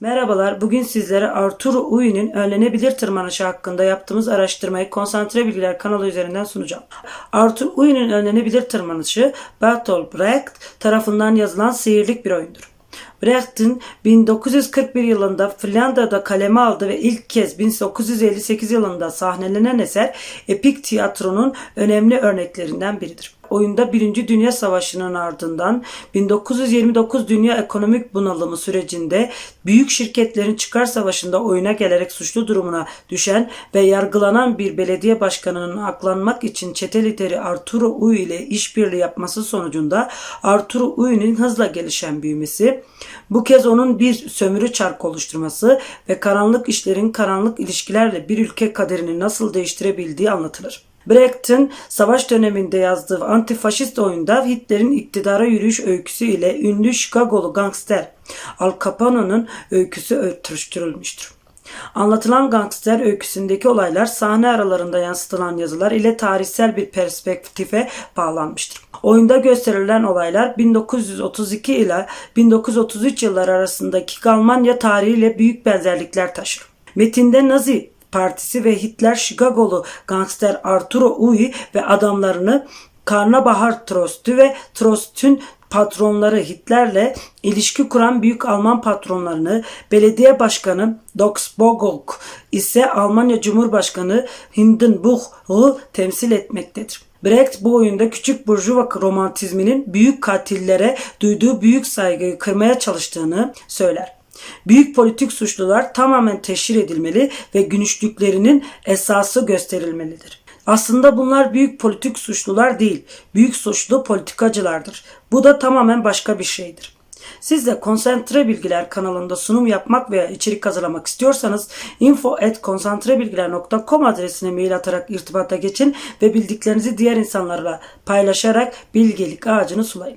Merhabalar, bugün sizlere Arturo Ui'nin önlenebilir tırmanışı hakkında yaptığımız araştırmayı Konsantre Bilgiler kanalı üzerinden sunacağım. Arturo Ui'nin önlenebilir tırmanışı Bertolt Brecht tarafından yazılan sihirlik bir oyundur. Brecht'in 1941 yılında Finlandiya'da kaleme aldığı ve ilk kez 1958 yılında sahnelenen eser epik tiyatronun önemli örneklerinden biridir. Oyunda Birinci Dünya Savaşı'nın ardından 1929 Dünya Ekonomik Bunalımı sürecinde büyük şirketlerin çıkar savaşında oyuna gelerek suçlu durumuna düşen ve yargılanan bir belediye başkanının aklanmak için çete lideri Arturo Ui ile işbirliği yapması sonucunda Arturo Ui'nin hızla gelişen büyümesi, bu kez onun bir sömürü çarkı oluşturması ve karanlık işlerin karanlık ilişkilerle bir ülke kaderini nasıl değiştirebildiği anlatılır. Brecht'in savaş döneminde yazdığı antifaşist oyunda Hitler'in iktidara yürüyüş öyküsü ile ünlü Chicago'lu gangster Al Capone'nin öyküsü örtüştürülmüştür. Anlatılan gangster öyküsündeki olaylar sahne aralarında yansıtılan yazılar ile tarihsel bir perspektife bağlanmıştır. Oyunda gösterilen olaylar 1932 ile 1933 yılları arasındaki Almanya tarihiyle büyük benzerlikler taşır. Metinde Nazi Partisi ve Hitler Chicago'lu gangster Arturo Ui ve adamlarını Karnabahar Trost'u ve Trost'un patronları Hitler'le ilişki kuran büyük Alman patronlarını, belediye başkanı Dox Bogolk ise Almanya Cumhurbaşkanı Hindenburg'u temsil etmektedir. Brecht bu oyunda küçük burjuva romantizminin büyük katillere duyduğu büyük saygıyı kırmaya çalıştığını söyler. Büyük politik suçlular tamamen teşhir edilmeli ve günüşlüklerinin esası gösterilmelidir. Aslında bunlar büyük politik suçlular değil, büyük suçlu politikacılardır. Bu da tamamen başka bir şeydir. Siz de Konsantre Bilgiler kanalında sunum yapmak veya içerik hazırlamak istiyorsanız info@konsantrebilgiler.com adresine mail atarak irtibata geçin ve bildiklerinizi diğer insanlarla paylaşarak bilgelik ağacını sulayın.